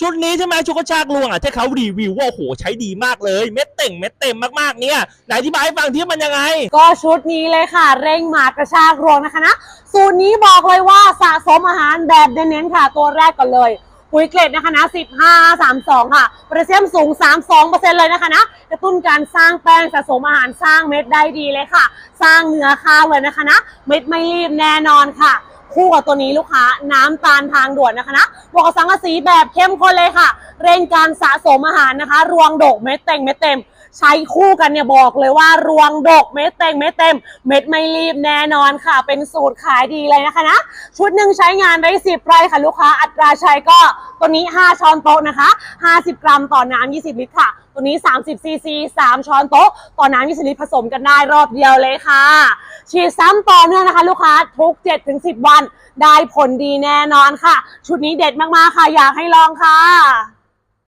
ชุดนี้ใช่ไหมชุดกระชากลวงอะที่เขารีวิวว่าโอ้โหใช้ดีมากเลย เม็ดเต่งเม็ดเต็มมากๆเนี่ยไหนอธิบายให้ฟังที่มันยังไง ก็ชุดนี้เลยค่ะ เร่งหมากกระชากรวงนะคะนะสูตรนี้บอกเลยว่าสะสมอาหารแบบเน้นๆค่ะ ตัวแรกก่อนเลยปุ๋ยเกล็ดนะคะนะ15 32 ค่ะโพแทสเซียมสูง 32%เลยนะคะนะกระตุ้นการสร้างแป้งสะสมอาหารสร้างเม็ดได้ดีเลยค่ะ สร้างเนื้อข้าวเลยนะคะนะเม็ดไม่รีบแน่นอนค่ะ คู่กับตัวนี้ลูกค้าน้ำตาลทางด่วนนะคะนะบวกกับสังกะสีแบบเข้มข้นเลยค่ะ เร่งการสะสมอาหารนะคะ รวงดกเม็ดเต็งเม็ดเต็ม ใช้คู่กันเนี่ยบอกเลยว่ารวงดกเม็ดเต็งเม็ดเต็ม เม็ดไม่รีบแน่นอนค่ะ เป็นสูตรขายดีเลยนะคะนะชุดหนึ่งใช้งานได้10ไร่ค่ะลูกค้าอัตราใช้ก็ตัวนี้ 5 ช้อนโต๊ะนะคะ 50 กรัมต่อน้ำ20 ลิตรค่ะ ตัวนี้ 30ซีซี3ช้อนโต๊ะ ต่อน้ำ20 ลิตรผสมกันได้รอบเดียวเลยค่ะ ฉีดซ้ำต่อเนื่องนะคะ ลูกค้าทุก 7-10 วัน ได้ผลดีแน่นอนค่ะ ชุดนี้เด็ดมากๆค่ะ อยากให้ลองค่ะ